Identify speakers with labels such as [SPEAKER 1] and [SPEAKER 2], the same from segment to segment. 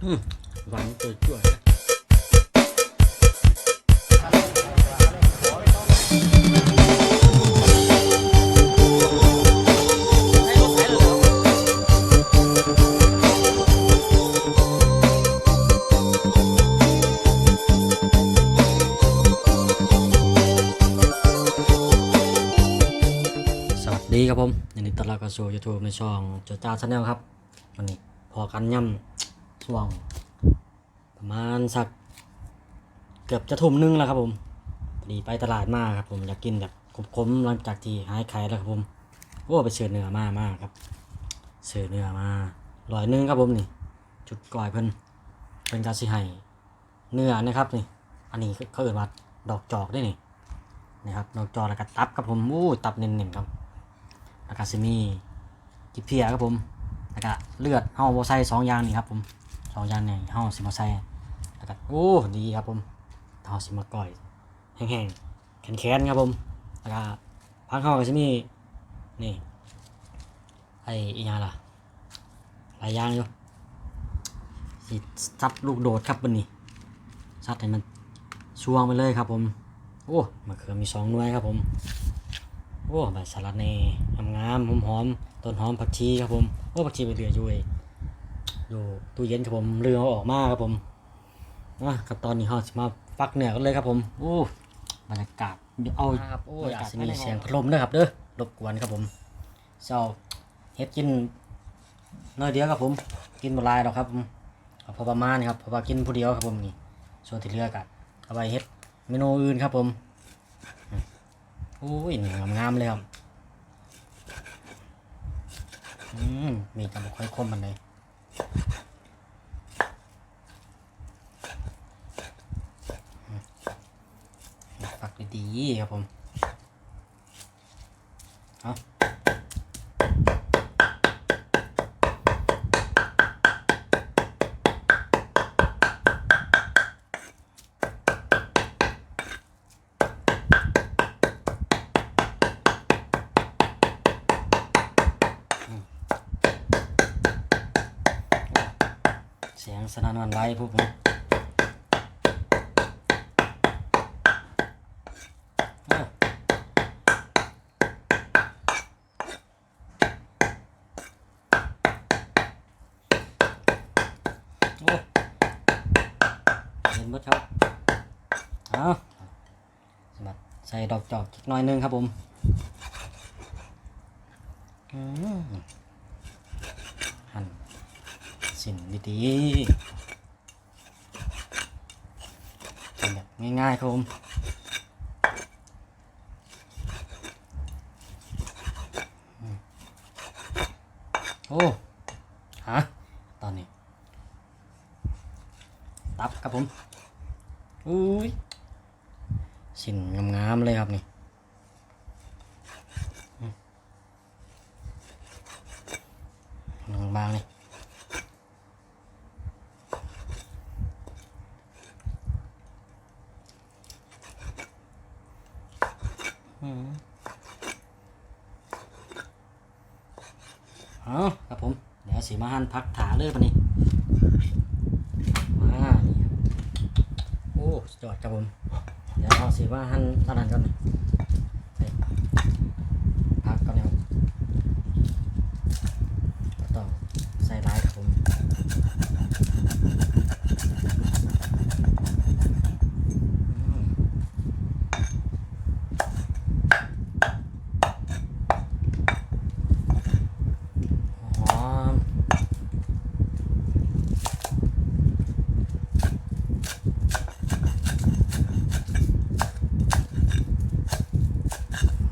[SPEAKER 1] หวานเกิดจ่วยๆสวัสดีครับผมยินดีต้อนรับเข้าสู่ YouTube ในช่องโจจ้าชาแนลครับ วันนี้พอกันย่ำ ช่วง ประมาณสักเกือบจะทุ่มนึงแล้วครับผมพอดีไปตลาดมาครับผมอยากกินแบบขมๆหลังจากที่หายไข้แล้วครับผมโอ้ไปเสือเนื้อมามากครับเสือเนื้อมาร้อยนึงครับผมนี่ จุดกลอยเพิ่นเป็นกาสิให้เนื้อนะครับนี่ อันนี้เขาเอ่ยว่าดอกจอกได้นี่นะครับดอกจอกแล้วก็ตับครับผมอู้ตับเน้นๆครับแล้วก็ซิมีกิบเพียครับผมแล้วก็เลือดเฮาบ่ใส่สองอย่างนี่ครับผม สองอย่างเนี่ยเฮาสิมาใส่แล้วก็โอ้ดีครับผมเฮาสิมาก่อยแห้งๆแข็งๆครับผมแล้วก็พักเฮาก็สิมีนี่ไอ้อีหยังล่ะหลายอย่างอยู่สิซับลูกโดดครับบัดนี้ซัดให้มันช่วงไปเลยครับผมโอ้มะเขือมีสองหน่วยครับผมโอ้ใบสลัดแหน่งามๆหอมๆต้นหอมผักชีครับผมโอ้ผักชีไปเหลืออยู่เอย อยู่ตู้เย็นครับผมเรือเอาออกมาครับผมอะกับตอนนี้เราจะมาฟักเนื้อกันเลยครับผมโอ้บรรยากาศเดี๋ยวเอาครับโอ้ยอาจจะมีเสียงพัดลมด้วยครับเด้อรบกวนครับผมเจ้าเฮ็ดกินน้อยเดียวครับผม กินบ่หลายหรอกครับผมเอาพอประมาณครับเพราะว่ากินผู้เดียวครับผมนี่ส่วนที่เหลือก็เอาไปเฮ็ดเมนูอื่นครับผมโอ้ยงามงามๆเลยครับ อืม มีกระบอกค่อยคมมันเลยอืม ฝักดีๆครับผมเอาเสียงสนั่นวันไหวพวกผมเอาโอ้เห็นหมดครับเอาสำหรับใส่ ดอกจอกหน่อยหนึงครับผมหั่นสิ่งดีๆทำแบบง่ายๆครับผมโอ้ฮะตอนนี้ ตับครับผม อุ้ย สิ่งงามๆเลยครับนี่อืมบางๆเลย อืม เอาครับผม เดี๋ยวสีมาหั่นพักถาเลยปะนี่มาโอ้สุดยอดครับผม เดี๋ยวเอาสีมาหั่นตะนนั้นก่อนนี่พักก่อนเนี่ยต้องใส่ร้ายครับผมอืม หอม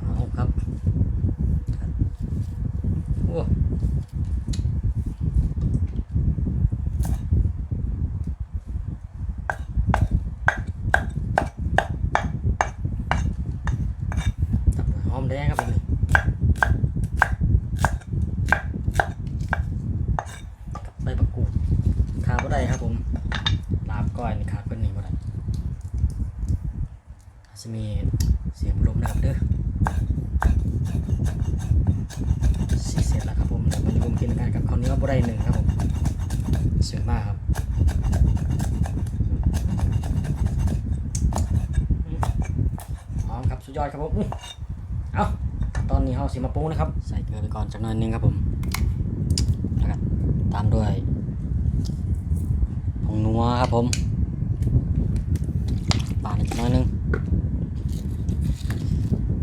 [SPEAKER 1] เอาครับ โอ้ตับหอมแดงครับผมนี่ กับใบมะกรูดขาบ่ได้ครับผมลาบก้อยนี่ขาดเป็นนี่บ่ได้อา จะมีเสียงลมนะครับเด้อสีเสร็จแล้วครับผมเดี๋ยวมาดูกินกันกับข้าวเหนียวบดได้หนึ่งครับผมสวยมากครับหอมครับสุดยอดครับผมอื้อเอาตอนนี้เราสิมาปรุงนะครับ ใส่เกลือไปก่อนจักหน่อยหนึงครับผมแล้วก็ตามด้วยผงนัวครับผมปาดอีกน้อยหนึง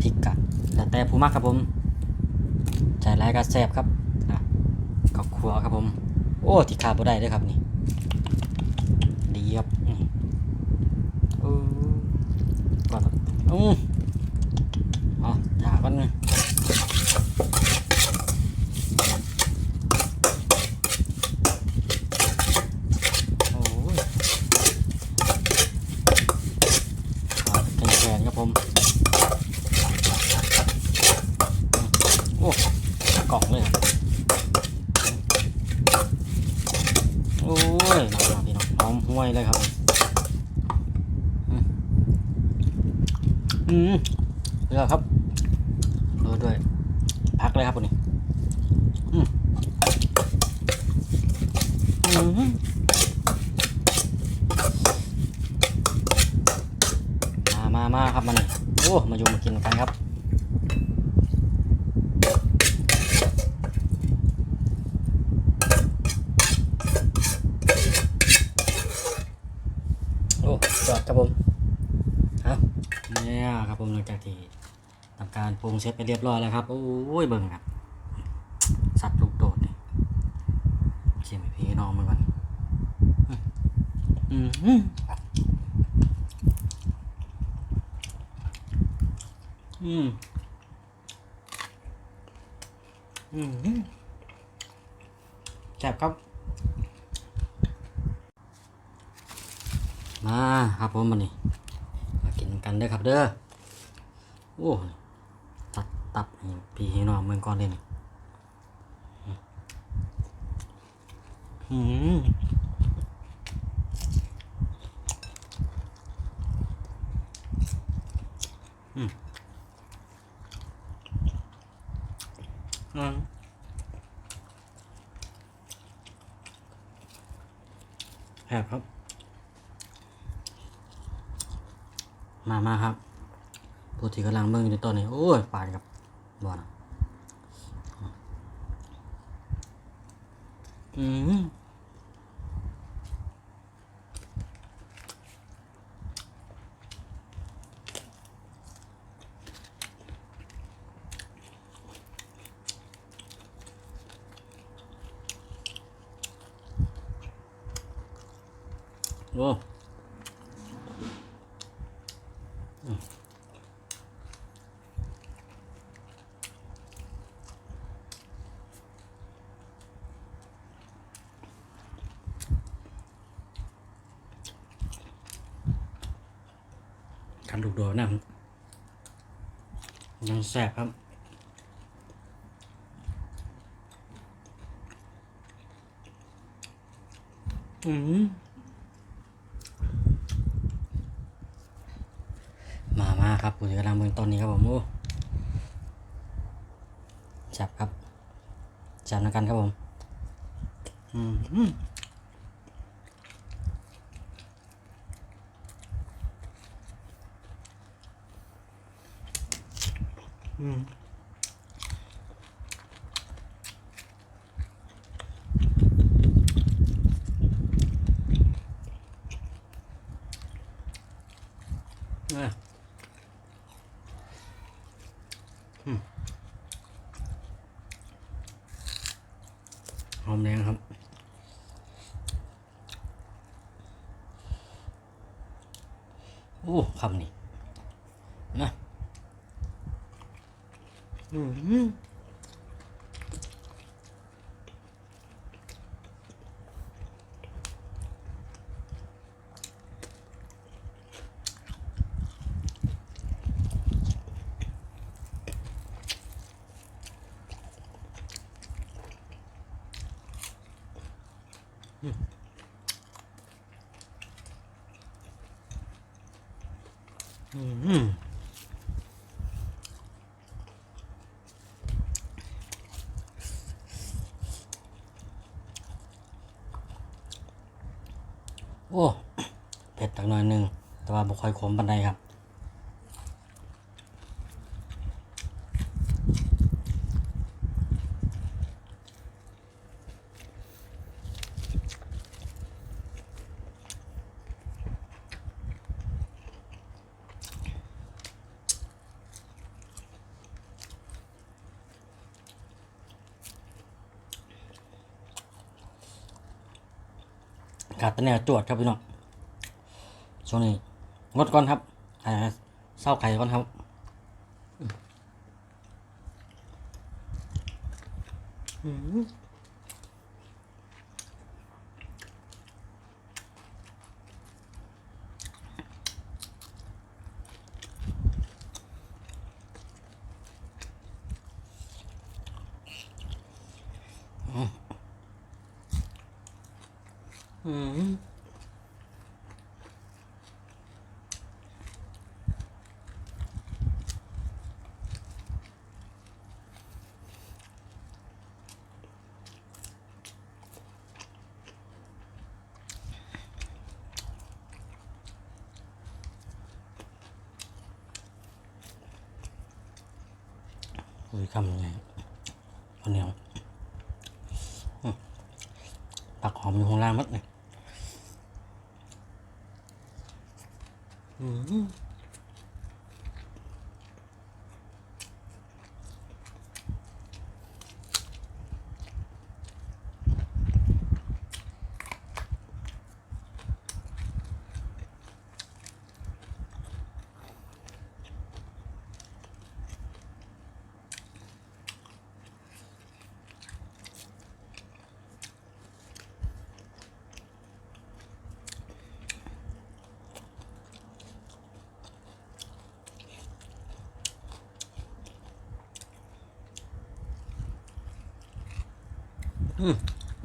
[SPEAKER 1] ริกกะแล้วแต่ผู้มากครับผมใส่แล้วก็แซ่บครับนะกับครัวครับผม โอ้ที่ขาดบ่ได้เลยครับนี่ดีครับนี่เออก่อนอืออ๋อถาก่อนนะโอ้ยขาดแข็งๆครับผมโอ้กล่องเลยครับ โอ้ยน้องๆพี่น้ อยเลยครับ อืมอืมเลือกครับโรยด้วย พักเลยครับคนนี้อืมอืมมามามาครับมันโอ้ มาอยู่มากินกันครับ โอ้จอดครับผมฮะ เนี่ยครับผมหลังจากที่ทำการปรุงเสร็จไปเรียบร้อยแล้วครับโอ้ยเบิ่งครับสัตว์ลูกโดดนี่เชียมพี่น้องมันก่อนอืมอืมอืมอืมอืมแซ่บครับ มาครับผมมันนี่ กันเด้อครับเด้อโอ้ตัดตับให้พี่ให้น้องเมืองก่อนเลยนี่อืมอืมอืมแอบครับ มามาครับผู้ที่กำลังเบิ่งอยู่ในตอนนี้ โอ้ยปานกับบอลอืมโอ้ ลูกโดดนะยังแสบครับอืมมามาครับผู้ที่กำลังเบิ่งตอนนี้ครับผมโอ้จับครับ จับนะกันครับผม อืมอืมอืมอะอืม หอมแดงครับโอ้คำนี้นะ 음. 음. 음. ค่อยขมปานใดครับขาดแต่แนวจวดครับพี่น้องช่วงนี้ งดก่อนครับอ่าเศร้าไข่ก่อนครับอืมอืม ทำยังไงคนเหนียวปักหอมอยู่ข้างล่างมัดเลยอืม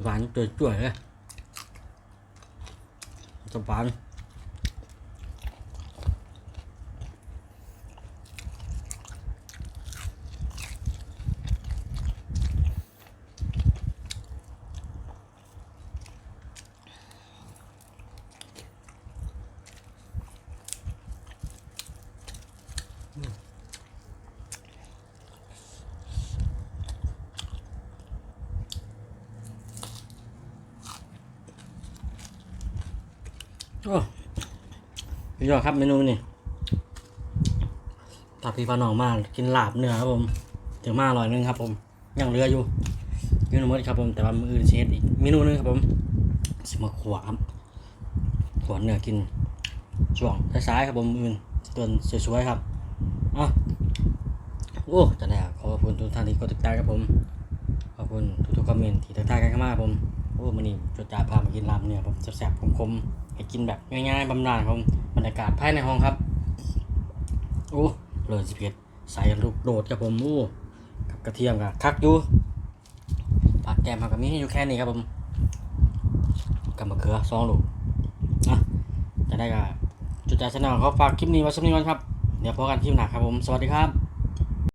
[SPEAKER 1] หวานจ่วยๆเลยสะหวาน โอ้พี่ยอดครับเมนูนี่ผัดพี่ปลาหนองมากกินลาบเนื้อครับผมถึงมาอร่อยนึงครับ ผมยังเหลืออยู่ยืนมดครับผมแต่ว่ามืออื่นเชฟอีกเมนูนึงครับผมสิมาขวามขวานเนื้อกินช่วงซ้ายๆครับผมมืออื่นตัวสวยๆครับอะโอ้จะได้ขอบคุณทุกท่านที่กดติดตามครับผมขอบคุณทุกๆคอมเมนต์ที่ทักทายกันเข้ามาครับผมโอ้มันนี่จดจ่าพามากินลาบเนี่ยผมแสบๆคมๆ กินแบบง่ายๆบำนาญครับบรรยากาศภายในห้องครับโอ้เลยสิเพชรใส่ลูกโดดครับผมโอ้กับกระเทียมกับคักอยู่ผักแกมผักกะมีให้อยู่แค่นี้ครับผมกับมะเขือสองลูกอะจะได้กับจุดจ่าชนลเขาฝากคลิปนี้ไว้สักนิดก่อนครับ เดี๋ยวพบกันคลิปหน้าครับผม สวัสดีครับ